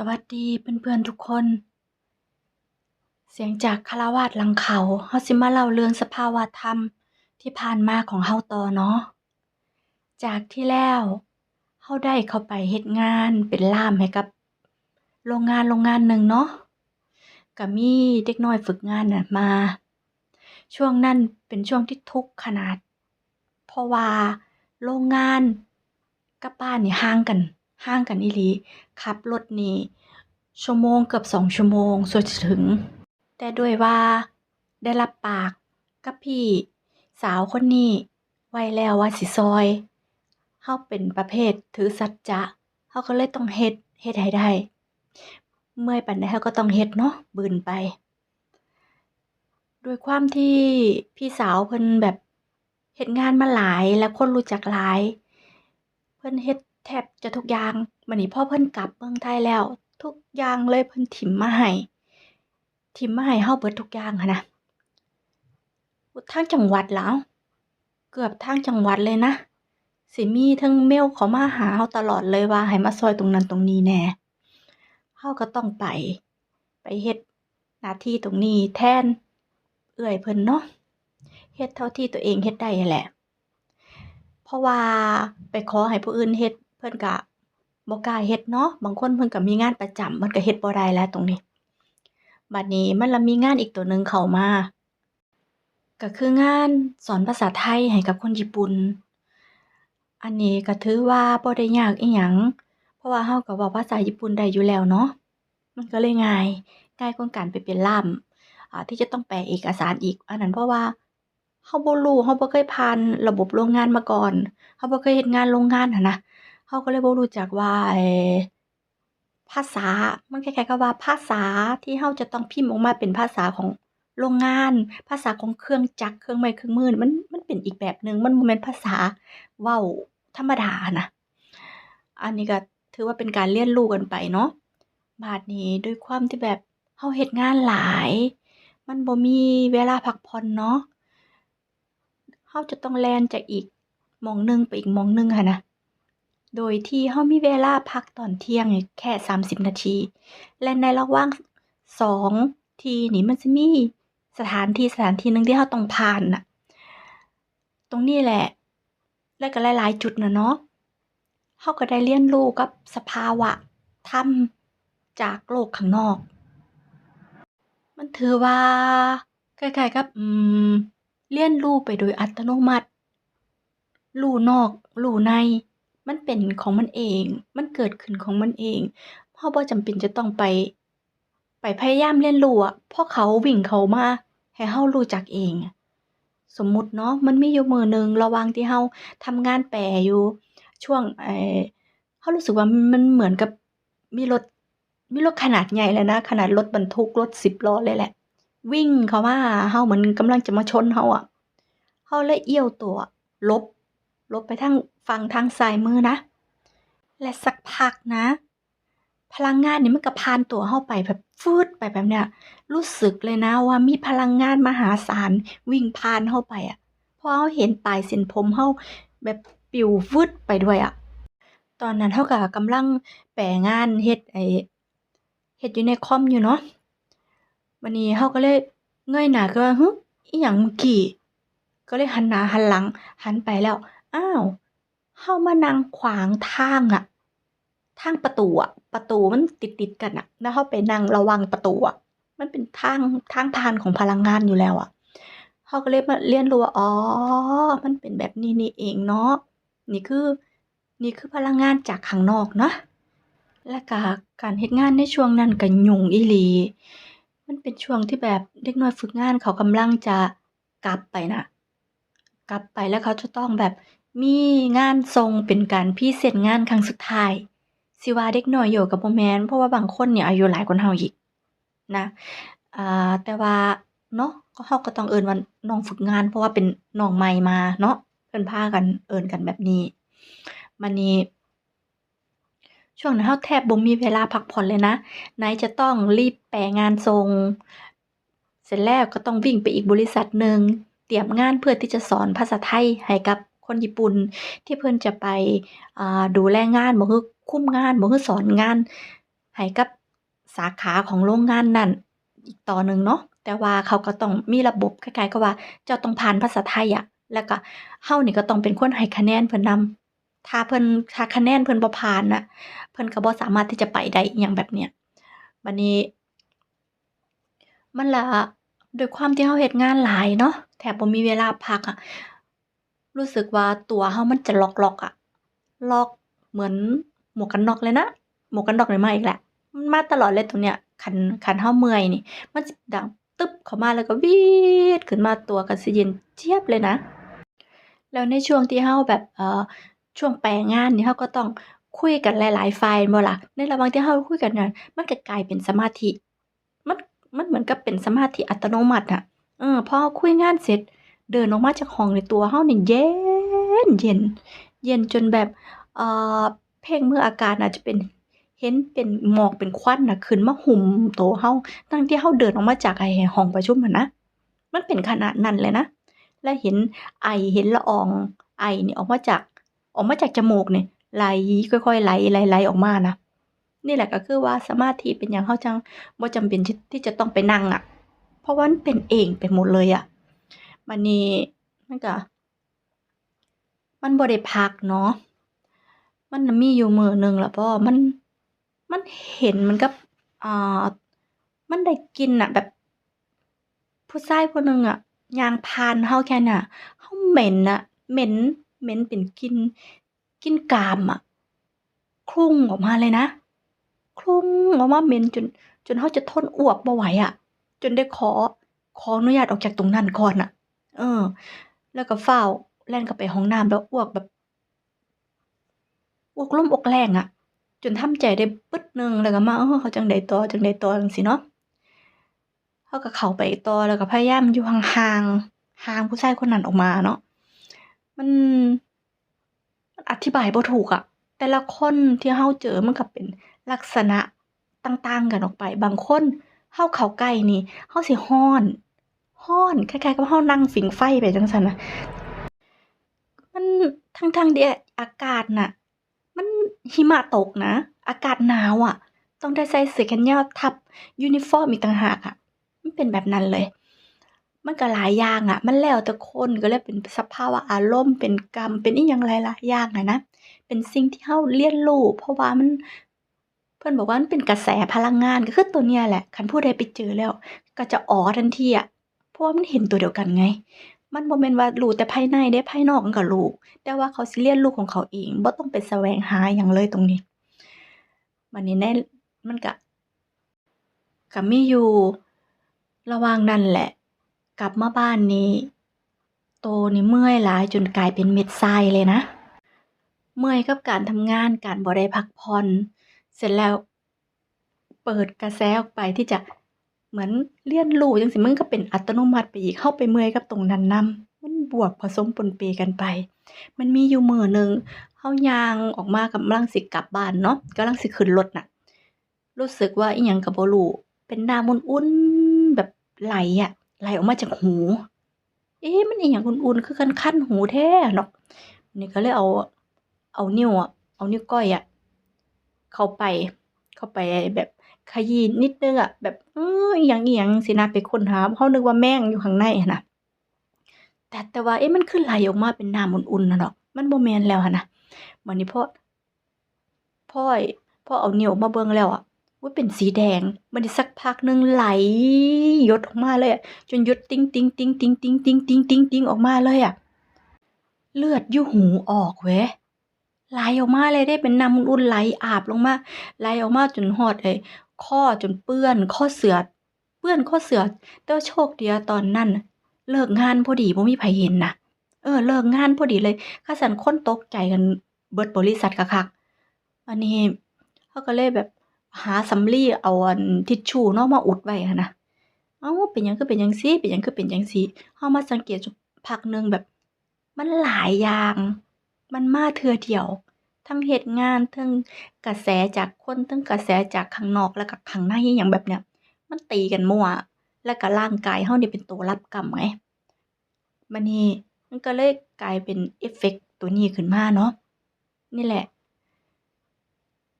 สวัสดีเพื่อนๆทุกคน เสียงจากคารวาสหลังเขาเฮาสิมาเล่าเรื่องสภาวะธรรมที่ผ่านมาของเฮาต่อเนาะ จากที่แล้วเฮาได้เข้าไปเฮ็ดงานเป็นล่ามให้กับ โรงงานโรงงานหนึ่งเนาะก็มีเด็กน้อยฝึกงานน่ะมา ช่วงนั้นเป็นช่วงที่ทุกข์ขนาด เพราะว่าโรงงานกับบ้านนี่ห่างกัน ห่างกันอีหลีขับรถนี่ชั่วโมงเกือบ2ชั่วโมงสวจะถึง แต่ด้วยว่าได้รับปากกับพี่ สาวคนนี้ไว้แล้วว่าสิซอยเฮาเป็นประเภทถือสัจจะเฮาก็เลยต้องเฮ็ดเฮ็ดให้ได้ เมื่อยปานใดเฮาก็ต้องเฮ็ดเนาะบืนไป ด้วยความที่พี่สาวเพิ่นแบบเฮ็ดงานมาหลายและคนรู้จักหลาย เพิ่นเฮ็ด แทบจะทุกอย่างบัดนี้พ่อเพิ่นกลับเมืองไทยแล้ว ทุกอย่างเลยเพิ่นถิ้มมาให้ถิ้มมาให้เฮาเบิดทุกอย่างหั้นะทั้งจังหวัดล่ะเอ้าเกือบทั้งจังหวัดเลยนะสิมีเทิงเมลข้ามาหาเฮาตลอดเลยว่าให้มาซอยตรงนั้นตรงนี้แน่เฮาก็ต้องไป ไปเฮ็ดหน้าที่ตรงนี้แทน เอื้อยเพิ่นเนาะเฮ็ดเท่าที่ตัวเองเฮ็ดได้แหละ เพราะว่าไปขอให้ผู้อื่นเฮ็ด เพิ่นก็บ่กล้าเฮ็ดเนาะบางคนเพิ่นก็มีงานประจำเพิ่นก็เฮ็ดบ่ได้แล้วตรงนี้ บัดนี้มันละมีงานอีกตัวหนึ่งเข้ามาก็คืองานสอนภาษาไทยให้กับคนญี่ปุ่น อันนี้ก็ถือว่าบ่ได้ยากอิหยัง เพราะว่าเราก็เว้าภาษาญี่ปุ่นได้อยู่แล้วเนาะ มันก็เลยง่าย ง่ายกว่าการไปเป็นล่ามอ่าที่จะต้องแปลเอกสารอีก อันนั้นเพราะว่าเราบ่รู้เราบ่เคยผ่านระบบโรงงานมาก่อนเราบ่เคยเฮ็ดงานโรงงานหันนะ เราก็เลยบ่รู้จักว่าภาษา มันคล้ายๆกับว่าภาษาที่เราจะต้องพิมพ์ออกมาเป็นภาษาของโรงงาน ภาษาของเครื่องจักร เครื่องไม้เครื่องมือ มัน มันเป็นอีกแบบหนึ่งมันบ่แม่นภาษาเว้าธรรมดานะ อันนี้ก็ถือว่าเป็นการเรียนรู้กันไปเนาะบัดนี้ด้วยความที่แบบเราเฮ็ดงานหลาย มันบ่มีเวลาพักผ่อนเนาะเราจะต้องแล่นจากอีกมองหนึ่งไปอีกมองหนึ่งหั้นนะ โดยที่เรามีเวลาพักตอนเที่ยงแค่ 30 นาที และในระหว่าง2ทีนี่มันสิมีสถานที่สถานที่หนึ่งที่เราต้องผ่านน่ะ ตรงนี้แหละ แล้วก็หลาย ๆ จุดนะเนาะเราก็ได้เรียนรู้กับสภาวะธรรมจากโลกข้างนอก มันถือว่าคล้ายๆกับอืมเรียนรู้ไปโดยอัตโนมัติ รู้นอก รู้ใน มันเป็นของมันเอง มันเกิดขึ้นของมันเองเราบ่จำเป็นจะต้องไป ไปพยายามเรียนรู้อะเพราะเขาวิ่งเขามาให้เรารู้จักเอง สมมุติเนาะมันมีอยู่มือหนึ่งระว่างที่เราทำงานแปลอยู่ ช่วงไอ้เรารู้สึกว่ามันเหมือนกับมีรถมีรถขนาดใหญ่เลยนะ ขนาดรถบรรทุกรถ10ล้อเลยแหละ วิ่งเขามาหาเราเหมือนกำลังจะมาชนเราอะเราเลยเอี้ยวตัวลบ ลบไปทางฝั่งทางซ้ายมือนะ และสักพักนะ พลังงานนี่มันก็ผ่านตัวเราไปแบบฟืดไปแบบเนี้ย รู้สึกเลยนะว่ามีพลังงานมหาศาลวิ่งผ่านเราไปอะเพราะเราเห็นปลายเส้นผมเราแบบปลิววืดไปด้วยอะตอนนั้นเราก็กำลังแปลงานเฮ็ดไอ้เฮ็ดอยู่ในคอมอยู่เนาะบัดนี้เราก็เลยเงยหน้าขึ้นมาฮึอิหยังเมื่อกี้ก็เลยหันหน้าหันหลังหันไปแล้ว อ้าวเรามานั่งขวางทางอะทางประตูอะประตูมันติดๆกันน่ะแล้วเราไปนั่งระวังประตูอะมันเป็นทางทางผ่านของพลังงานอยู่แล้วอะเราก็เลยมาเรียนรู้ว่าอ๋อ มันเป็นแบบนี้นี่เองเนาะนี่คือนี่คือพลังงานจากข้างนอกเนาะแล้วก็การเฮ็ดงานในช่วงนั้นก็ยุ่งอีหลี มันเป็นช่วงที่แบบเด็กน้อยฝึกงานเขากำลังจะกลับไปนะกลับไปแล้วเขาจะต้องแบบ มีงานส่งเป็นการพรีเซนต์งานครั้งสุดท้าย สิว่าเด็กน้อยโยก็บ่แม่น เพราะว่าบางคนเนี่ยอายุหลายกว่าเราอีกนะ อ่า แต่ว่าเนาะเราก็ต้องเอิ้นว่าน้องฝึกงาน เพราะว่าเป็นน้องใหม่มาเนาะ เพิ่นพากันเอิ้นกันแบบนี้ บัดนี้ ช่วงนั้นเราแทบบ่มีเวลาพักผ่อนเลยนะ ไหนจะต้องรีบแปลงานส่ง เสร็จแล้วก็ต้องวิ่งไปอีกบริษัทหนึ่ง เตรียมงานเพื่อที่จะสอนภาษาไทยให้กับ คนญี่ปุ่นที่เพิ่นจะไปดูแลงานบ่คือคุมงานบ่คือสอนงานให้กับสาขาของโรงงานนั้นอีกต่อหนึ่งเนาะแต่ว่าเขาก็ต้องมีระบบคล้ายๆกับว่าเจ้าต้องผ่านภาษาไทยอะแล้วก็เรานี่ก็ต้องเป็นคนให้คะแนนเพิ่นนำถ้าเพิ่นถ้าคะแนนเพิ่นบ่ผ่านน่ะเพิ่นก็บ่สามารถที่จะไปได้อิหยังแบบเนี้ยบัดนี้ มันละด้วยความที่เราเฮ็ดงานหลายเนาะแทบบ่มีเวลาพักอะ รู้สึกว่าตัวเรามันจะล็อกๆอะล็อกเหมือนหมวกกันน็อกเลยนะ หมวกกันน็อกนี่มาอีกแหล้วมันมาตลอดเลยตรงเนี้ยคันคันเราเมื่อยนี่ มันสิดังตึ๊บเข้ามาแล้วก็วีดขึ้นมาตัวก็สิเย็นเจี๊ยบเลยนะ แล้วในช่วงที่เราแบบเอ่อช่วงแปลงานนี่เราก็ต้องคุยกันหลายๆฝ่ายแม่นบ่ล่ะในระหว่างที่เราคุยกันนั้นมันก็กลายเป็นสมาธิมันมันเหมือนกับเป็นสมาธิอัตโนมัติอะเออพอคุยงานเสร็จ เดินออกมาจากห้องในตัวเรานี่เย็นเย็น เย็นจนแบบเอ่อเพ่งเมื่ออากาศน่าจจะเป็นเห็นเป็นหมอกเป็นควันน่ะขึ้นมาหุ้มโตเราทั้งที่เราเดินออกมาจากไอ้ห้องประชุมนะมันเป็นขนาดนั้นเลยนะ และเห็นไอเห็นละอองไอเนี่ยออกมาจากออกมาจากจมูกเนี่ยไหลค่อยๆไหลๆๆออกมานะนี่แหละก็คือว่าสมาธิเป็นหยังเราจังบ่จำเป็นที่จะต้องไปนั่งอะเพราะว่ามันเป็นเองไปหมดเลยอะบั ดนี้มันก็มันบ่ได้พักเนาะมันมีอยู่มือหนึ่งแล้วบ่มันมันเห็นมือนกับอ่ามันได้กินน่ะแบบ ผู้ชายผู้หนึ่งอะยางผ่านเราแค่นั้นอะเราเหม็นอะเหม็นเหม็นเป็นกินกินกามอะคลุ้งออกมาเลยนะคลุ้งออกมาเหม็นจน จนเราจะทนอ้วกบ่ไหวอะจนได้ขอขออนุญาตออกจากตรงนั้นก่อนน่ะ เออ แล้วก็ฟ้าวแล่นเข้าไปห้องน้ำแล้วอ้วกแบบอ้วกลมอกแรงอะจนทำใจได้ปึ๊ดหนึ่งแล้วก็มาเออเขาจังใดต่อจังใดต่อจังซี้เนาะเราก็เข้าไปต่อแล้วก็พยายามอยู่ห่างๆห่างผู้ชายคนนั้นออกมาเนาะมันมันอธิบายบ่ถูกอะแต่ละคนที่เราเจอมันก็เป็นลักษณะต่างๆกันออกไป บางคนเราเข้าใกล้นี่เราสิร้อน ร้อนคล้ายๆกับเรานั่งผิงไฟไปจังซั้นนะมันทั้งๆที่อากาศน่ะ มันหิมะตกนะ อากาศหนาวอะต้องได้ใส่เสื้อแขนยาวทับยูนิฟอร์มอีกต่างหากอะมันเป็นแบบนั้นเลย มันก็หลายอย่างอะมันแล้วแต่คนก็เลยเป็นสภาวะอารมณ์เป็นกรรมเป็นอิหยังหลายๆอย่างอะนะเป็นสิ่งที่เราเรียนรู้เพราะว่ามันเพิ่อนบอกว่ามันเป็นกระแสพลังงานก็คือตัวเนี้ยแหละคันผู้ใดไปเจอแล้ว ก็จะอ๋อทันทีอะ ราะว่ามันเห็นตัวเดียวกันไง มันบ่แม่นว่ารู้แต่ภายในเดะภายนอกมันก็รู้แต่ว่าเขาสิเรียนรู้ของเขาเองบ่ต้องไปแสวงหาหยังเลยตรงนี้บัดนี้ในมันก็ก็มีอยู่ระหว่างนั้นแหละ กลับมาบ้านนี่ตัวนี่เมื่อยหลายจนกลายเป็นเม็ดทรายเลยนะ เมื่อยกับการทำงานการบ่ได้พักผ่อนเสร็จแล้วเปิดกระแสออกไปที่จะ เหมือนเรียนรู้จังซี้มันก็เป็นอัตโนมัติไปอีกเราไปเมื่อยกับตรงนั้นนำมันบวกผสมปนเปกันไป มันมีอยู่มือหนึ่งเรายางออกมากำลังสิกลับบ้านเนาะกำลังสิขึ้นรถน่ะ รู้สึกว่าอิหยังก็บ่รู้เป็นน้ำอุ่นๆแบบไหลอะไหลออกมาจากหู เอ๊ะมันอิหยังอุ่นๆคือคันๆหูแท้เนาะนี่ก็เลยเอาเอานิ้วอะเอานิ้วก้อยอะเข้าไป เข้าไปแบบขยี้นิดนึงอะแบบเอ ออิหยังๆจั่งซี้นะไปค้นหาเรานึกว่าแมงอยู่ข้างในนะแต่แต่ว่าเอ๊ะมันคือไหลออกมาเป็นน้ำอุ่นๆน่ะดอก มันบ่แมนแล้วนะบัดนี้พ่อพอไอ้พอเอาเนิ้วมาเบิ่งแล้วอะอุ๊ยเป็นสีแดงบัดนี้สักพักนึงไหลหยดออกมาเลยอะจนหยดติ๊งๆๆๆๆๆๆออกมาเลยอะเลือดอยู่หูออกเว้ยไหลออกมาเลยเดะเป็นน้ำอุ่นไหลอาบลงมาไหลออกมาจนฮอดไอ้อจนเปื้อนคอเสือ เปื้อนคอเสือแต่ว่าโชคเดีว่าตอนนั้น เลิกงานพอดีบ่มีไผเห็นนะเออ เลิกงานพอดีเลยคันซั้นค้นตกใจกันเบิดบริษัทคักๆอันนี้เราก็เลยแบบหาสำลีเอาอันทิชชู่นาะมาอุดไว้นนะอ้าเป็นยังคือเป็นจั่งซีเป็นยังคือเป็นจั่งซีเรามาสังเกตอยู่พักหนึ่งแบบ มันหลายอย่าง มันมาเทื่อเดียว ทั้งเฮ็ดงานเทิงกระแสจากคนเทิงกระแสจากข้างนอกแล้วก็ข้างในอิหยังแบบเนี้ย มันตีกันมั่ว แล้วก็ร่างกายเรานี่เป็นตัวรับกรรมไงบัดนี้มันก็เลยกลายเป็นเอฟเฟกต์ตัวนี้ขึ้นมาเนาะนี่แหละ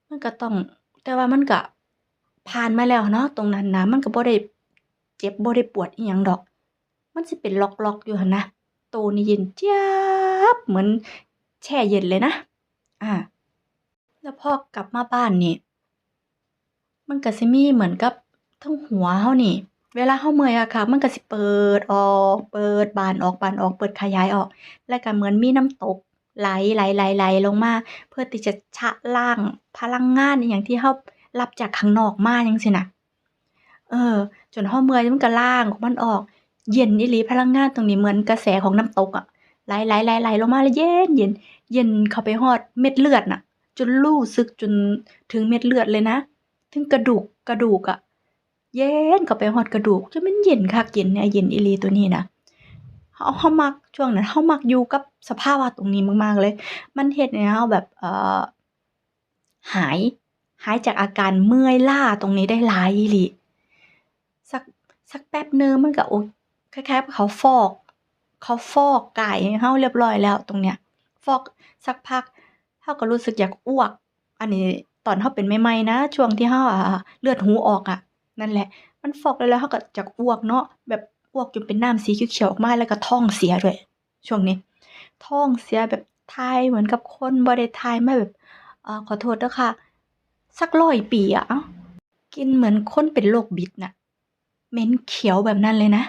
มันก็ต้อง แต่ว่ามันก็ผ่านมาแล้วเนาะตรงนั้นนะมันก็บ่ได้เจ็บบ่ได้ปวดอิหยังดอก มันสิเป็นล็อกๆอยู่หั้นนะตัวนี่เย็นเจี๊ยบเหมือนแช่เย็นเลยนะ อ่า แล้วพอกลับมาบ้านนี่ มันก็สิมีเหมือนกับ ทิงหัวเรานี่ เวลาเราเมื่อยคักๆมันก็สิเปิดออก เปิดบานออกบานออก เปิดขยายออก แล้วก็เหมือนมีน้ำตกไหลๆๆๆลไหลลงมา เพื่อที่จะชะล้างพลังงานอิหยังที่เรารับจากข้างนอกมาจังซี้น่ะเออ จนเราเมื่อยมันก็ล้างของมันออก เย็นอีหลีพลังงานตรงนี้เหมือนกระแสของน้ำตกอะไหลๆๆๆลไหลลงมาแล้วเย็นเย็นเย็นเข้าไปฮอดเม็ดเลือดน่ะ จนรู้สึกจนถึงเม็ดเลือดเลยนะ ถึงกระดูกกระดูกอะ เย็นเข้าไปฮอดกระดูกจนมันเย็นคักเย็นแหน่เย็นอีลีตัวนี้นะเราเรามักช่วงนั้นเรามักอยู่กับสภาพวะตรงนี้มากๆเลย มันเฮ็ดให้เราแบบเอ่อหายหายจากอาการเมื่อยล้าตรงนี้ได้หลายอีลีสักสักแป๊บหนึ่งมันก็โอ้คล้ายๆเขาฟอก เขาฟอกไกายให้เราเรียบร้อยแล้วตรงเนี้ย ฟอกสักพักเราก็รู้สึกอยากอ้วก อันนี้ตอนเราเป็นใหม่ๆนะ ช่วงที่เราอ่าเลือดหูออกอะ นั่นแหละ มันฟอกแล้วแล้วเราก็อยากอ้วกเนาะแบบอ้วกจนเป็นน้ำสีเขียวๆออกมาแล้วก็ท้องเสียด้วย ช่วงนี้ ท้องเสียแบบถ่ายเหมือนกับคนบ่ได้ถ่ายมาแบบอขอโทษเด้อค่ะ สัก100ปีอะกินเหมือนคนเป็นโรคบิดน่ะเหม็นเขียวแบบนั้นเลยนะ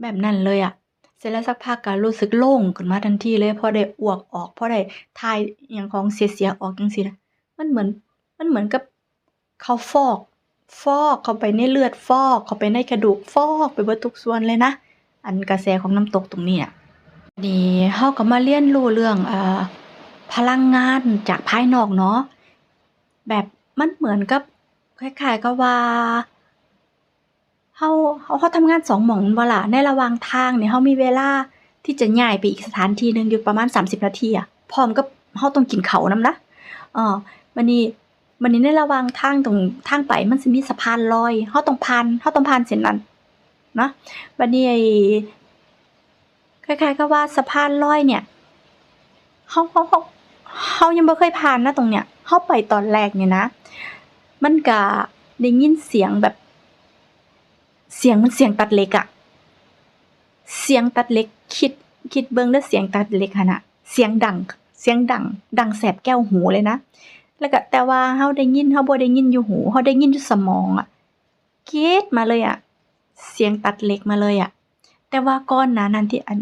แบบนั้นเลยอะเสร็จแล้วสักพักก็รู้สึกโล่งขึ้นมาทันทีเลยพอได้อ้วกออกพอได้ถ่ายอิหยังของเสียๆออกจังซี้น่ะมันเหมือนมันเหมือนกับเขาฟอก ฟอกเข้าไปในเลือดฟอกเข้าไปในกระดูกฟอกไปเบิดทุกส่วนเลยนะ อันกระแสของน้ำตกตรงนี้อะนี่เราก็มาเรียนรู้เรื่องอ่าพลังงานจากภายนอกเนาะแบบมันเหมือนกับคล้ายๆกับว่าเราเราเราทำงาน2หม้องแม่นบ่ล่ะในระหว่างทางเนี่ยเรามีเวลาที่จะย้ายไปอีกสถานที่หนึ่งอยู่ประมาณ 30 นาทีอะพร้อมกับเราต้องกินเขาวนำนะเออบัดนี้ บัดนี้ในระว่างทางตรงทางไปมันสิมีสะพานลอยเราต้องผ่านเราต้องผ่านเส้นนั้นนะบัดนี้คล้ายๆกับว่าสะพานลอยเนี่ยเราเราเราเรายังบ่เคยผ่านนะตรงเนี้ยเราไปตอนแรกเนี่ยนะ มันก็ได้ยินเสียงแบบ เสียงมือนเสียงตัดเหล็กอะเสียงตัดเหล็กคิดคิดเบิ่งเด้อเสียงตัดเหล็กหั้นน่ะเสียงดัง เสียงดัง ดังแสบแก้วหูเลยนะ แล้วก็แต่ว่าเราได้ยินเราบ่ได้ยินอยู่หูเราได้ยินอยู่สมองอะกรี๊ดมาเลยอะเสียงตัดเหล็กมาเลยอะแต่ว่าก่อนหนานั้นที่อัน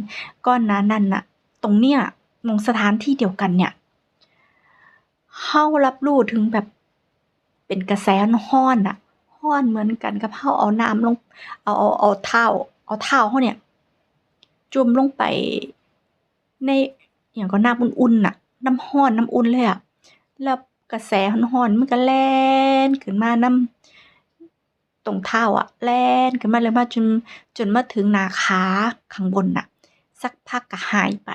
ก่อนหนานั้นน่ะ ตรงเนี้ยมองสถานที่เดียวกันเนี่ยเรารับรู้ถึงแบบเป็นกระแสร้อนน่ะร้อนเหมือนกันกับเราเอาน้ำลงเอาเอาเอาเท้าเอาเท้าเราเนี่ยจุ่มลงไปในอิหยังก็น้ำอุ่นๆน่ะ น้ำร้อนน้ำอุ่นเลยอะแล้ว กระแสร้อนๆมันก็แล่นขึ้นมานำตรงเท้าอะแล่นขึ้นมาแล่นมาจนจนมาถึงหน้าขาข้างบนน่ะ สักพักก็หายไป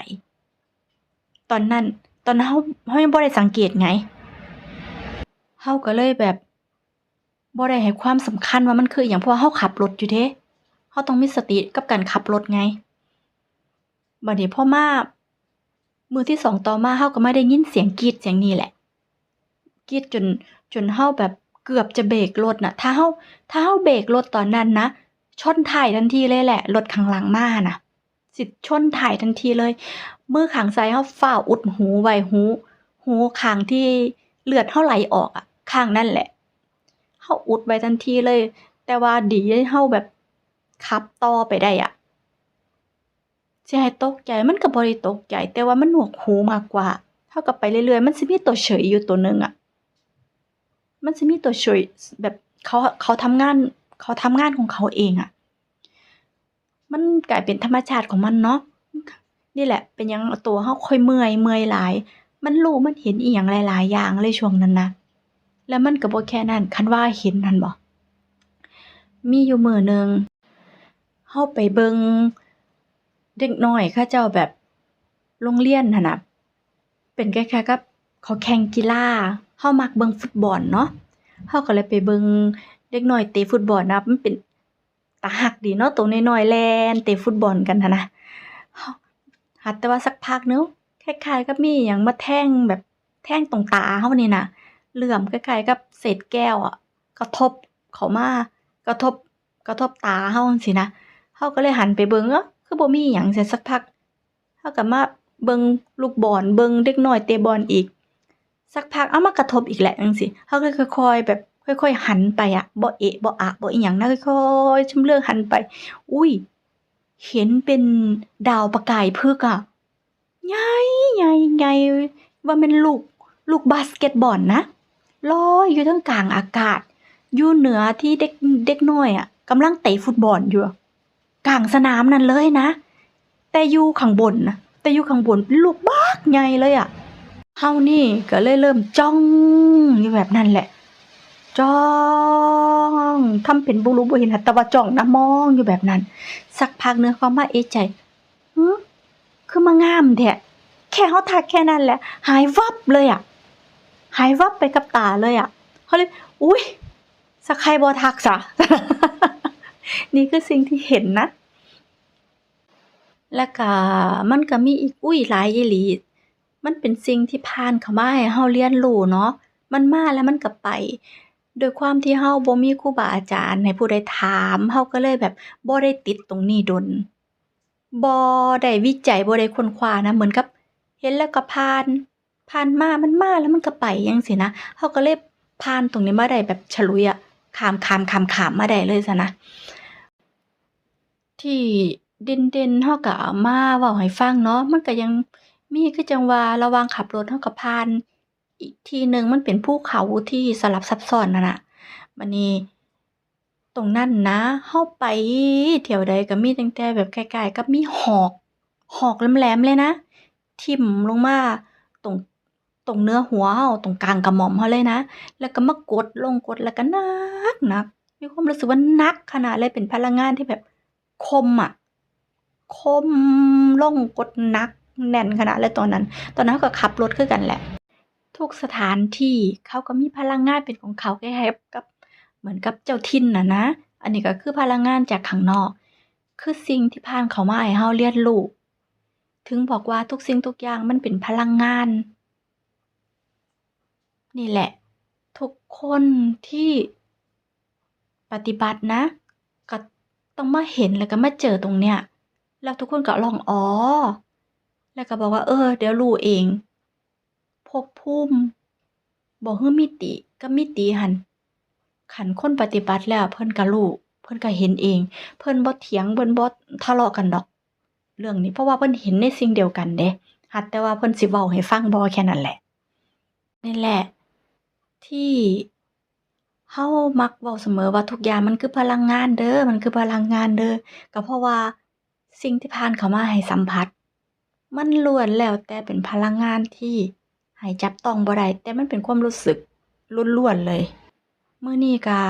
ตอนนั้น ตอนนั้นเราเรายังบ่ได้สังเกตไงเราก็เลยแบบบ่ได้ให้ความสำคัญว่ามันคืออิหยังเพราะว่าเราขับรถอยู่เดะเราต้องมีสติกับการขับรถไงบัดนี้พอมามือที่2ต่อมาเราก็ไมาได้ยินเสียงกรีดเสียงนี้แหละ กรีดจนจนเราแบบเกือบจะเบรกรถน่ะ ถ้าเราถ้าเราเบรกรถตอนนั้นนะชนท้ายทันทีเลยแหละรถข้างหลังมาน่ะ สิชนท้ายทันทีเลยมือขางซ้ายเราฟ้าอุดหูไว้หู หูข้างที่เลือดเราไหลออกอะข้างนั้นแหละเราอุดไว้ทันทีเลย แต่ว่าดีเราแบบขับต่อไปได้อะสิให้ตกใจมันก็บ่ได้ตกใจแต่ว่ามันหนวกหูมากกว่าเราก็ไปเรื่อยๆ มันสิมีตัวเฉยอยู่ตัวหนึ่งอะ มันสิมีตัวเฉยแบบเขาเขาทำงานเขาทำงานของเขาเองอะมันกลายเป็นธรรมชาติของมันเนาะนี่แหละ เป็นยังตัวเราค่อยเมื่อยเมื่อยหลาย มันรู้มันเห็นอิหยังหลาย ๆ อย่างเลยช่วงนั้นนะแล้วมันก็บ่แค่นั้นคันว่าเห็นนั่นบ่มีอยู่มือหนึ่งเราไปเบิงเด็กน้อยเขาเจ้าแบบโรงเรียนหั้นน่ะเป็นคล้ายๆกับเขาแข่งกีฬา เรามักเบิ่งฟุตบอลเนาะเราก็เลยไปเบิ่งเด็กน้อยเตะฟุตบอลนะมันเป็นตารักดีเนาะตัวน้อยๆแล่นเตะฟุตบอลกันหั้นนะหัดแต่ว่าสักพักหนึ่งคล้ายๆกับมีอิหยังมาแทงแบบแทงตรงตาเรานี่น่ะเหลื่อมคล้ายๆกับเศษแก้วอะกระทบเขามากระทบกระทบตาเฮาจังซี้นะเฮาก็เลยหันไปเบิ่งเอ้อคือบ่มีหยังเสียสักพักเฮาก็มาเบิ่งลูกบอลเบิ่งเด็กน้อยเตะบอลอีก สักพักเอามากระทบอีกแหละจังซี้เฮาก็ค่อยๆ แบบค่อย ๆ หันไปอะบ่เอะบ่อะบ่อิหยังนะค่อยๆชำเลืองหันไป อุ๊ยเห็นเป็นดาวประกายพฤกอะใหญ่ใหญ่ใหญ่ว่าม่นลูกลูกบาสเกตบอลนะลอยอยู่เทิงกลางอากาศ อยู่เหนือที่เด็กเด็กน้อยอะกำลังเตะฟุตบอลอยู่กลางสนามนั่นเลยนะ แต่อยู่ข้างบนนะแต่อยู่ข้างบนเป็นลูกบักใหญ่เลยอะ เฮานี่ก็เลยเริ่มจ้องอยู่แบบนั้นแหละ จ้องทำเป็นบ่รู้บ่เห็นหัตวาจ้องนะมองอยู่แบบนั้น สักพักหนึ่งเขามาเอใจหึคือมางามแท้แค่เขาทักแค่นั้นแหละ หายวับเลยอะ หายวับไปกับตาเลยอะเขาเลยอุ้ยสักใครบอทักซะนี่คือสิ่งที่เห็นนะ แล้วก็มันก็มีอีกอุ้ยหลายอีหลี มันเป็นสิ่งที่ผ่านเข้ามาให้เฮาเรียนรู้เนาะ มันมาแล้วมันก็ไป ด้วยความที่เฮาบ่มีครูบาอาจารย์ให้ผู้ใดถามเฮาก็เลยแบบบ่ได้ติดตรงนี้ดนบ่ได้วิจัยบ่ได้ค้นคว้านะ เหมือนกับ เห็นแล้วก็ผ่าน ผ่านมา มันมาแล้วมันก็ไปจังซี้นะเฮาก็เลยผ่านตรงนี้มาได้แบบฉลุยอะข้ามๆๆๆมาได้เลยซะนะ ที่เด่นๆเฮาก็มาเว้าให้ฟังเนาะ มันก็ยัง มีคือจังว่าระหว่างขับรถเฮาก็ผ่าน อีกที่หนึ่งมันเป็นภูเขาที่สลับซับซ้อนนั่นน่ะ บัดนี้ ตรงนั้นนะเฮาไปเที่ยวใดก็มีตั้งแต่แบบคล้ายๆกับมีหอก หอกแหลมๆเลยนะ ทิ่มลงมาตรง ตรงเหนือหัวเฮาตรงกลางกระหม่อมเฮาเลยนะ แล้วก็มากดลงกดแล้วก็หนักหนัก มีความรู้สึกว่าหนักขนาดเลย เป็นพลังงานที่แบบคมอะ คมลงกดหนัก แน่นขนาดเลยตอนนั้น ตอนนั้นก็ขับรถคือกันแหละ ทุกสถานที่เขาก็มีพลังงานเป็นของเขาแคล้ายๆกับเหมือนกับเจ้าถิ่นน่ะนะ อันนี้ก็คือพลังงานจากข้างนอก คือสิ่งที่ผ่านเขามาให้เฮาเรียนรู้ถึงบอกว่าทุกสิ่งทุกอย่างมันเป็นพลังงาน นี่แหละ ทุกคนที่ปฏิบัตินะ ก็ต้องมาเห็นแล้วก็มาเจอตรงเนี้ยแล้วทุกคนก็ลองอ๋อ แล้วก็บอกว่า เออ เดี๋ยวรู้เองภพภูมิบ่คือมิติกับมิติหันคันคนปฏิบัติแล้ว เพิ่นก็รู้เพิ่นก็เห็นเอง เพิ่นบ่เถียงเพิ่นบ่ทะเลาะกันดอก เรื่องนี้เพราะว่าเพิ่นเห็นในสิ่งเดียวกันเดะหัดแต่ว่าเพิ่นสิเว้าให้ฟังบ่แค่นั้นแหละนี่แหละ ที่เฮามักเว้าเสมอว่าทุกอย่างมันคือพลังงานเด้อมันคือพลังงานเด้อก็เพราะว่าสิ่งที่ผ่านเข้ามาให้สัมผัส มันล้วนแล้วแต่เป็นพลังงานที่ให้จับต้องบ่ได้แต่มันเป็นความรู้สึกล้วนๆเลยมื้อนี้ก็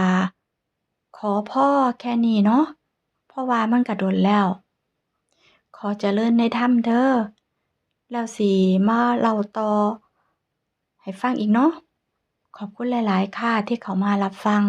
ขอพ่อแค่นี้เนาะเพราะว่ามันก็โดนแล้ว ขอเจริญในธรรมเด้อแล้วสิมาเล่าต่อให้ฟังอีกเนาะขอบคุณหลาย ๆ ค่ะที่เขามารับฟัง